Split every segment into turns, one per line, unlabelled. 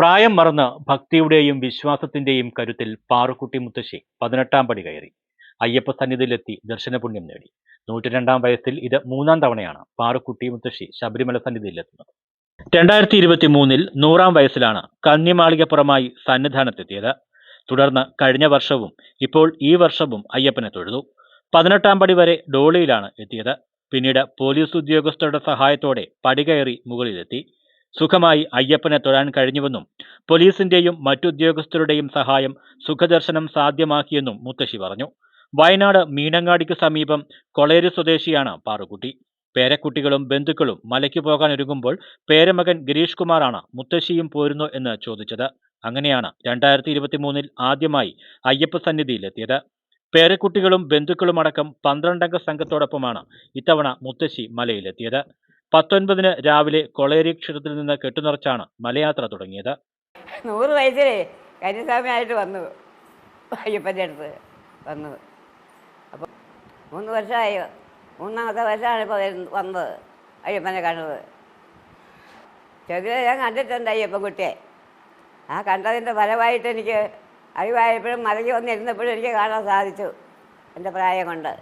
പ്രായം മറന്ന് ഭക്തിയുടെയും വിശ്വാസത്തിന്റെയും കരുത്തിൽ പാറുക്കുട്ടി മുത്തശ്ശി പതിനെട്ടാം പടി കയറി. അയ്യപ്പ സന്നിധിയിലെത്തി ദർശനപുണ്യം നേടി. നൂറ്റിരണ്ടാം വയസ്സിൽ ഇത് മൂന്നാം തവണയാണ് പാറുക്കുട്ടി മുത്തശ്ശി ശബരിമല സന്നിധിയിലെത്തുന്നത്. രണ്ടായിരത്തി ഇരുപത്തി മൂന്നിൽ നൂറാം വയസ്സിലാണ് കന്നിമാളികപ്പുറമായി സന്നിധാനത്തെത്തിയത്. തുടർന്ന് കഴിഞ്ഞ വർഷവും ഇപ്പോൾ ഈ വർഷവും അയ്യപ്പനെ തൊഴുതു. പതിനെട്ടാം പടി വരെ ഡോളിയിലാണ് എത്തിയത്. പിന്നീട് പോലീസ് ഉദ്യോഗസ്ഥരുടെ സഹായത്തോടെ പടികയറി മുകളിലെത്തി. സുഖമായി അയ്യപ്പനെ തൊഴാൻ കഴിഞ്ഞുവെന്നും പോലീസിന്റെയും മറ്റുദ്യോഗസ്ഥരുടെയും സഹായം സുഖദർശനം സാധ്യമാക്കിയെന്നും മുത്തശ്ശി പറഞ്ഞു. വയനാട് മീനങ്ങാടിക്ക് സമീപം കൊളേരി സ്വദേശിയാണ് പാറുകുട്ടി. പേരക്കുട്ടികളും ബന്ധുക്കളും മലയ്ക്ക് പോകാൻ ഒരുങ്ങുമ്പോൾ പേരമകൻ ഗിരീഷ് കുമാറാണ് മുത്തശ്ശിയും പോരുന്നു എന്ന് ചോദിച്ചത്. അങ്ങനെയാണ് രണ്ടായിരത്തി ഇരുപത്തി മൂന്നിൽ ആദ്യമായി അയ്യപ്പ സന്നിധിയിലെത്തിയത്. പേരക്കുട്ടികളും ബന്ധുക്കളുമടക്കം പന്ത്രണ്ടംഗ സംഘത്തോടൊപ്പമാണ് ഇത്തവണ മുത്തശ്ശി മലയിലെത്തിയത്. പത്തൊൻപതിന് രാവിലെ കൊളേരി ക്ഷേത്രത്തിൽ നിന്ന് കെട്ടുനിറച്ചാണ് മലയാത്ര തുടങ്ങിയത്.
നൂറ് വയസ്സിലേ കന്യസ്വാമിയായിട്ട് വന്നു. അയ്യപ്പന്റെ അടുത്ത് വന്നു. അപ്പോൾ മൂന്ന് വർഷമായി. മൂന്നാമത്തെ വർഷമാണ് ഇപ്പോൾ വന്നത് അയ്യപ്പനെ കണ്ടത് ചെറുതിലെ ഞാൻ കണ്ടിട്ടുണ്ട് അയ്യപ്പൻ കുട്ടിയെ. ആ കണ്ടതിന്റെ ഫലമായിട്ട് എനിക്ക് അറിവായപ്പോഴും മലകി വന്നിരുന്നപ്പോഴും എനിക്ക് കാണാൻ സാധിച്ചു എന്റെ പ്രായം കൊണ്ട്.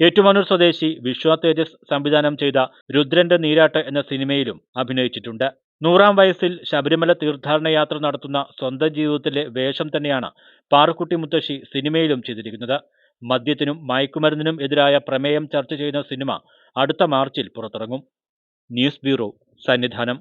ഏറ്റുമാനൂർ സ്വദേശി വിശ്വ തേജസ് സംവിധാനം ചെയ്ത രുദ്രന്റെ നീരാട്ട് എന്ന സിനിമയിലും അഭിനയിച്ചിട്ടുണ്ട്. നൂറാം വയസ്സിൽ ശബരിമല തീർത്ഥാടന യാത്ര നടത്തുന്ന സ്വന്തം ജീവിതത്തിലെ വേഷം തന്നെയാണ് പാറുക്കുട്ടി മുത്തശ്ശി സിനിമയിലും ചെയ്തിരിക്കുന്നത്. മദ്യത്തിനും മയക്കുമരുന്നിനും എതിരായ പ്രമേയം ചർച്ച ചെയ്യുന്ന സിനിമ അടുത്ത മാർച്ചിൽ പുറത്തിറങ്ങും. News bureau Sannidhanam.